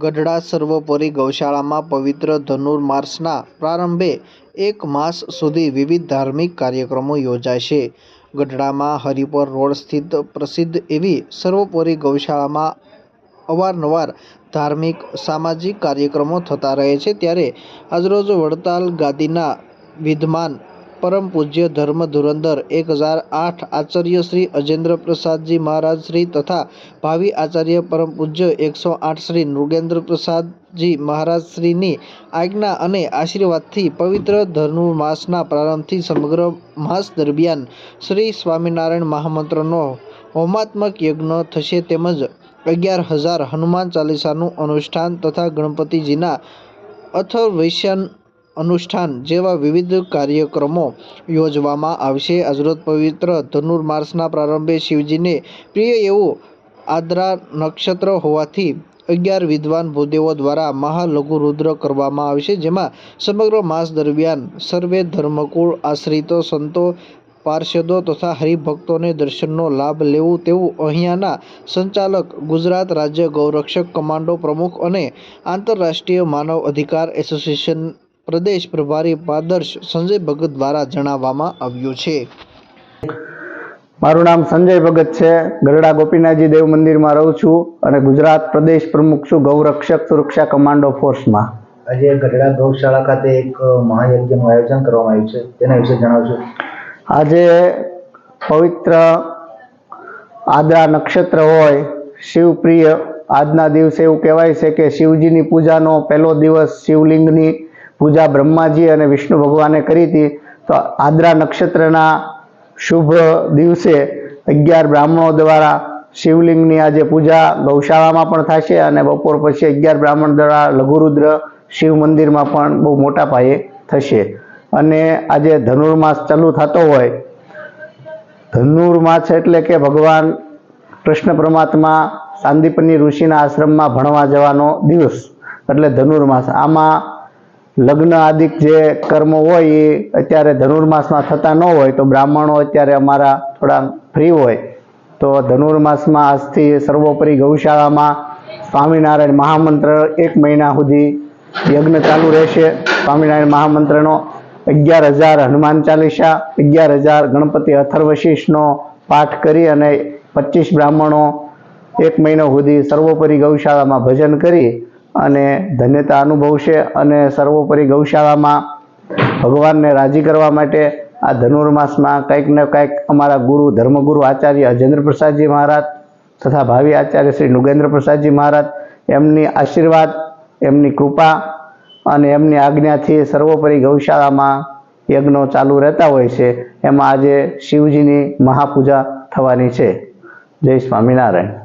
ગઢડા સર્વોપરી ગૌશાળામાં પવિત્ર ધનુર્માસના પ્રારંભે એક માસ સુધી વિવિધ ધાર્મિક કાર્યક્રમો યોજાશે. ગઢડામાં હરિપર રોડ સ્થિત પ્રસિદ્ધ એવી સર્વોપરી ગૌશાળામાં અવારનવાર ધાર્મિક, સામાજિક કાર્યક્રમો થતા રહે છે. ત્યારે આજરોજ વડતાલ ગાદીના વિદ્યમાન પરમ પૂજ્ય ધર્મ ધુરંધર એક હજાર આઠ આચાર્ય શ્રી અજેન્દ્ર પ્રસાદજી મહારાજ શ્રી તથા ભાવિ આચાર્ય પરમ પૂજ્ય એકસો આઠ શ્રી નૃગેન્દ્ર પ્રસાદજી મહારાજ શ્રીની આજ્ઞા અને આશીર્વાદથી પવિત્ર ધનુર્માસના પ્રારંભથી સમગ્ર માસ દરમિયાન શ્રી સ્વામિનારાયણ મહામંત્રનો હોમાત્મક યજ્ઞ થશે તેમજ અગિયાર હજાર હનુમાન ચાલીસાનું અનુષ્ઠાન તથા ગણપતિજીના અથર્વૈશન અનુષ્ઠાન જેવા વિવિધ કાર્યક્રમો યોજવામાં આવશે. આજરોજ પવિત્ર ધનુર્માસના પ્રારંભે શિવજીને પ્રિય એવું આદ્રા નક્ષત્ર હોવાથી અગિયાર વિદ્વાન ભૂદેવો દ્વારા મહાલઘુરુદ્ર કરવામાં આવશે, જેમાં સમગ્ર માસ દરમિયાન સર્વે ધર્મકુળ આશ્રિતો સંતો, પાર્ષદો તથા હરિભક્તોને દર્શનનો લાભ લેવું તેવું અહીંયાના સંચાલક, ગુજરાત રાજ્ય ગૌરક્ષક કમાન્ડો પ્રમુખ અને આંતરરાષ્ટ્રીય માનવ અધિકાર એસોસિએશન પ્રદેશ પ્રભારી પાદર્શ સંજય ભગત દ્વારા જણાવવામાં આવ્યું છે. મારું નામ સંજય ભગત છે. ગરડા ગોપીનાથજી દેવ મંદિરમાં રહું છું અને ગુજરાત પ્રદેશ પ્રમુખ છું ગૌરક્ષક સુરક્ષા કમાન્ડો ફોર્સમાં. આજે ગઢડા ગૌશાળા ખાતે એક મહાયજ્ઞનું આયોજન કરવામાં આવ્યું છે. તેના વિશે જણાવશો આજે પવિત્ર આદરા નક્ષત્ર હોય શિવપ્રિય આજના દિવસે એવું કહેવાય છે કે શિવજીની પૂજાનો પહેલો દિવસ શિવલિંગની પૂજા બ્રહ્માજી અને વિષ્ણુ ભગવાને કરી હતી, તો આદ્રા નક્ષત્રના શુભ દિવસે અગિયાર બ્રાહ્મણો દ્વારા શિવલિંગની આજે પૂજા ગૌશાળામાં પણ થશે અને બપોર પછી અગિયાર બ્રાહ્મણ દ્વારા લઘુરુદ્ર શિવ મંદિરમાં પણ બહુ મોટા પાયે થશે. અને આજે ધનુર્માસ ચાલુ થતો હોય, ધનુર્માસ એટલે કે ભગવાન કૃષ્ણ પરમાત્મા સાંદીપની ઋષિના આશ્રમમાં ભણવા જવાનો દિવસ, એટલે ધનુર્માસ. આમાં લગ્ન આદિક જે કર્મ હોય એ અત્યારે ધનુર્માસમાં થતા ન હોય, તો બ્રાહ્મણો અત્યારે અમારા થોડા ફ્રી હોય. તો ધનુર્માસમાં આજથી સર્વોપરી ગૌશાળામાં સ્વામિનારાયણ મહામંત્ર એક મહિના સુધી યજ્ઞ ચાલુ રહેશે. સ્વામિનારાયણ મહામંત્રનો અગિયાર હજાર હનુમાન ચાલીસા, અગિયાર હજાર ગણપતિ અથર્વશીષનો પાઠ કરી અને પચીસ બ્રાહ્મણો એક મહિનો સુધી સર્વોપરી ગૌશાળામાં ભજન કરી અને ધન્યતા અનુભવશે અને સર્વોપરી ગૌશાળામાં ભગવાનને રાજી કરવા માટે આ ધનુર્માસમાં કંઈક ને કંઈક અમારા ગુરુ ધર્મગુરુ આચાર્ય અજેન્દ્ર પ્રસાદજી મહારાજ તથા ભાવિ આચાર્ય શ્રી નુગેન્દ્ર પ્રસાદજી મહારાજ, એમની આશીર્વાદ, એમની કૃપા અને એમની આજ્ઞાથી સર્વોપરી ગૌશાળામાં યજ્ઞો ચાલુ રહેતા હોય છે. એમાં આજે શિવજીની મહાપૂજા થવાની છે. જય સ્વામિનારાયણ.